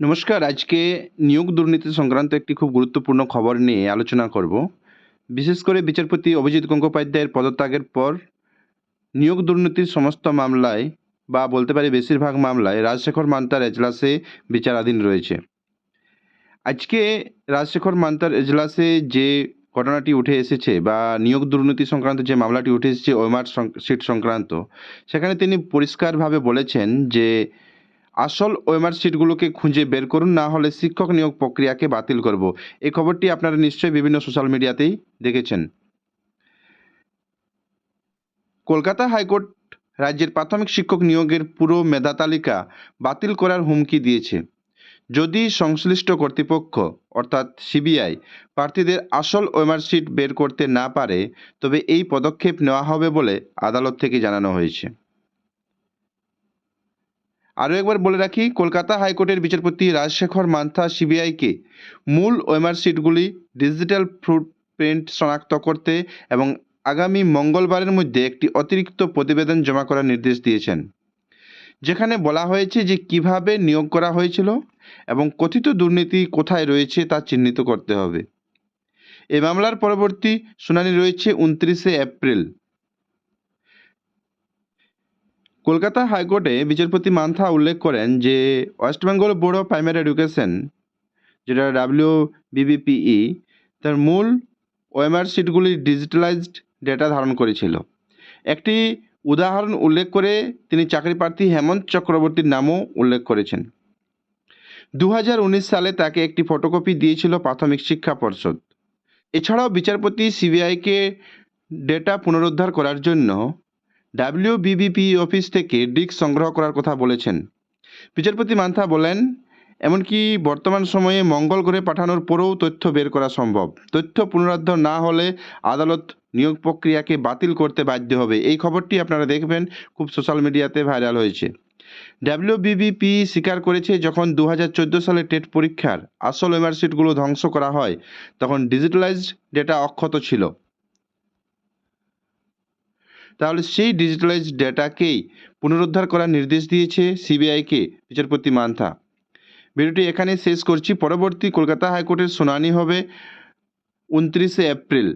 নমস্কার, আজকে নিয়োগ দুর্নীতি সংক্রান্ত একটি খুব গুরুত্বপূর্ণ খবর নিয়ে আলোচনা করব। বিশেষ করে বিচারপতি অভিজিৎ গঙ্গোপাধ্যায়ের পদত্যাগের পর নিয়োগ দুর্নীতির সমস্ত মামলায় বা বলতে পারি বেশিরভাগ মামলায় রাজশেখর মান্তার এজলাসে বিচারাধীন রয়েছে। আজকে রাজশেখর মান্তার এজলাসে যে ঘটনাটি উঠে এসেছে বা নিয়োগ দুর্নীতি সংক্রান্ত যে মামলাটি উঠে এসেছে ওয়েমার সিট সংক্রান্ত, সেখানে তিনি পরিষ্কারভাবে বলেছেন যে আসল ওয়েমার সিটগুলোকে খুঁজে বের করুন, না হলে শিক্ষক নিয়োগ প্রক্রিয়াকে বাতিল করব। এই খবরটি আপনারা নিশ্চয়ই বিভিন্ন সোশ্যাল মিডিয়াতেই দেখেছেন। কলকাতা হাইকোর্ট রাজ্যের প্রাথমিক শিক্ষক নিয়োগের পুরো মেধা তালিকা বাতিল করার হুমকি দিয়েছে। যদি সংশ্লিষ্ট কর্তৃপক্ষ, অর্থাৎ সিবিআই, প্রার্থীদের আসল ওয়েমার সিট বের করতে না পারে, তবে এই পদক্ষেপ নেওয়া হবে বলে আদালত থেকে জানানো হয়েছে। আরও একবার বলে রাখি, কলকাতা হাইকোর্টের বিচারপতি রাজশেখর মান্থা সিবিআইকে মূল ওয়েমার সিটগুলি ডিজিটাল ফুটপ্রিন্ট শনাক্ত করতে এবং আগামী মঙ্গলবারের মধ্যে একটি অতিরিক্ত প্রতিবেদন জমা করার নির্দেশ দিয়েছেন। যেখানে বলা হয়েছে যে কীভাবে নিয়োগ করা হয়েছিল এবং কথিত দুর্নীতি কোথায় রয়েছে তা চিহ্নিত করতে হবে। এ মামলার পরবর্তী শুনানি রয়েছে উনত্রিশে এপ্রিল। কলকাতা হাইকোর্টে বিচারপতি মান্থা উল্লেখ করেন যে West Bengal board of primary education, যেটা ডাব্লিউ বিবিপিই তার মূল ওয়েমার সিটগুলি ডিজিটালাইজড ডেটা ধারণ করেছিল। একটি উদাহরণ উল্লেখ করে তিনি চাকরি প্রার্থী হেমন্ত চক্রবর্তীর নামও উল্লেখ করেছেন। দু হাজার উনিশ সালে তাকে একটি ফটোকপি দিয়েছিল প্রাথমিক শিক্ষা পর্ষদ। এছাড়াও বিচারপতি সিবিআইকে ডেটা পুনরুদ্ধার করার জন্য ডাব্লিউবিবিপি অফিস থেকে ডিস্ক সংগ্রহ করার কথা বলেছেন। বিচারপতি মান্থা বলেন, এমনকি বর্তমান সময়ে মঙ্গল গ্রহে পাঠানোর পরেও তথ্য বের করা সম্ভব। তথ্য পুনরুদ্ধার না হলে আদালত নিয়োগ প্রক্রিয়াকে বাতিল করতে বাধ্য হবে। এই খবরটি আপনারা দেখবেন, খুব সোশ্যাল মিডিয়াতে ভাইরাল হয়েছে। ডাব্লিউবিবিপি স্বীকার করেছে, যখন দু হাজার চোদ্দ সালে টেট পরীক্ষার আসল ওয়েমার্কশিটগুলো ধ্বংস করা হয়, তখন ডিজিটালাইজড ডেটা অক্ষত ছিল। তাহলে সেই ডিজিটালাইজড ডেটাকেই পুনরুদ্ধার করার নির্দেশ দিয়েছে সিবিআইকে বিচারপতি মান্থা। ভিডিওটি এখানে শেষ করছি। পরবর্তী কলকাতা হাইকোর্টের শুনানি হবে উনত্রিশে এপ্রিল।